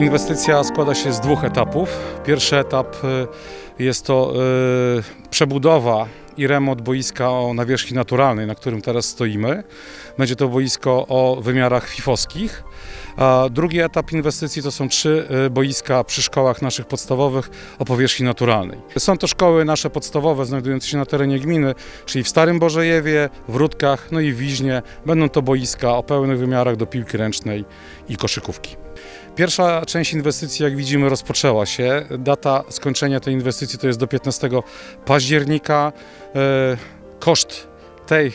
Inwestycja składa się z dwóch etapów. Pierwszy etap y, jest to y, przebudowa i remont boiska o nawierzchni naturalnej, na którym teraz stoimy. Będzie to boisko o wymiarach fifowskich. A drugi etap inwestycji to są trzy y, boiska przy szkołach naszych podstawowych o powierzchni naturalnej. Są to szkoły nasze podstawowe znajdujące się na terenie gminy, czyli w Starym Bożejewie, w Rudkach, no i w Wiźnie. Będą to boiska o pełnych wymiarach do piłki ręcznej i koszykówki. Pierwsza część inwestycji, jak widzimy, rozpoczęła się. Data skończenia tej inwestycji to jest do 15 października. E, Koszt tej,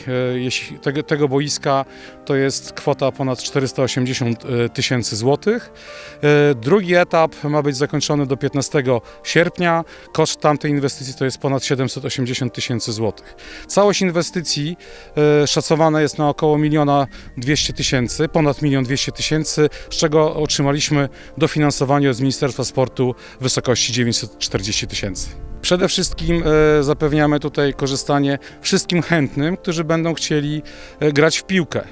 e, tego, tego boiska to jest kwota ponad 480 e, tysięcy złotych. E, Drugi etap ma być zakończony do 15 sierpnia. Koszt tamtej inwestycji to jest ponad 780 tysięcy złotych. Całość inwestycji szacowana jest na około 1 200 tysięcy, ponad 1 200 tysięcy, z czego otrzymaliśmy dofinansowanie z Ministerstwa Sportu w wysokości 940 tysięcy. Przede wszystkim e, zapewniamy tutaj korzystanie wszystkim chętnym, którzy będą chcieli e, grać w piłkę.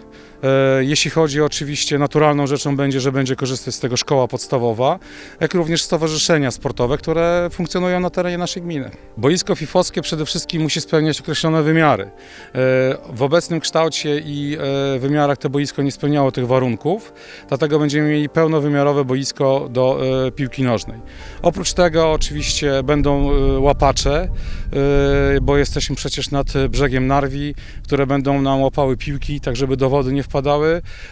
E, Jeśli chodzi oczywiście, naturalną rzeczą będzie, że będzie korzystać z tego szkoła podstawowa, jak również stowarzyszenia sportowe, które funkcjonują na terenie naszej gminy. Boisko fifowskie przede wszystkim musi spełniać określone wymiary. E, W obecnym kształcie i e, wymiarach to boisko nie spełniało tych warunków, dlatego będziemy mieli pełnowymiarowe boisko do piłki nożnej. Oprócz tego oczywiście będą łapacze, bo jesteśmy przecież nad brzegiem Narwi, które będą nam łapały piłki, tak żeby do wody nie wpadały.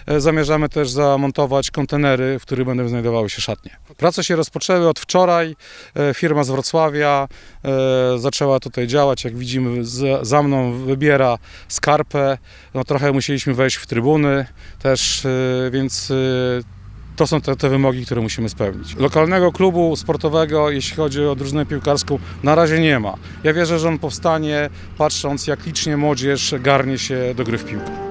E, Zamierzamy też zamontować kontenery, w których będą znajdowały się szatnie. Prace się rozpoczęły od wczoraj. E, Firma z Wrocławia e, zaczęła tutaj działać. Jak widzimy, za mną wybiera skarpę. No, trochę musieliśmy wejść w trybuny też, więc to są te, te wymogi, które musimy spełnić. Lokalnego klubu sportowego, jeśli chodzi o drużynę piłkarską, na razie nie ma. Ja wierzę, że on powstanie, patrząc jak licznie młodzież garnie się do gry w piłkę.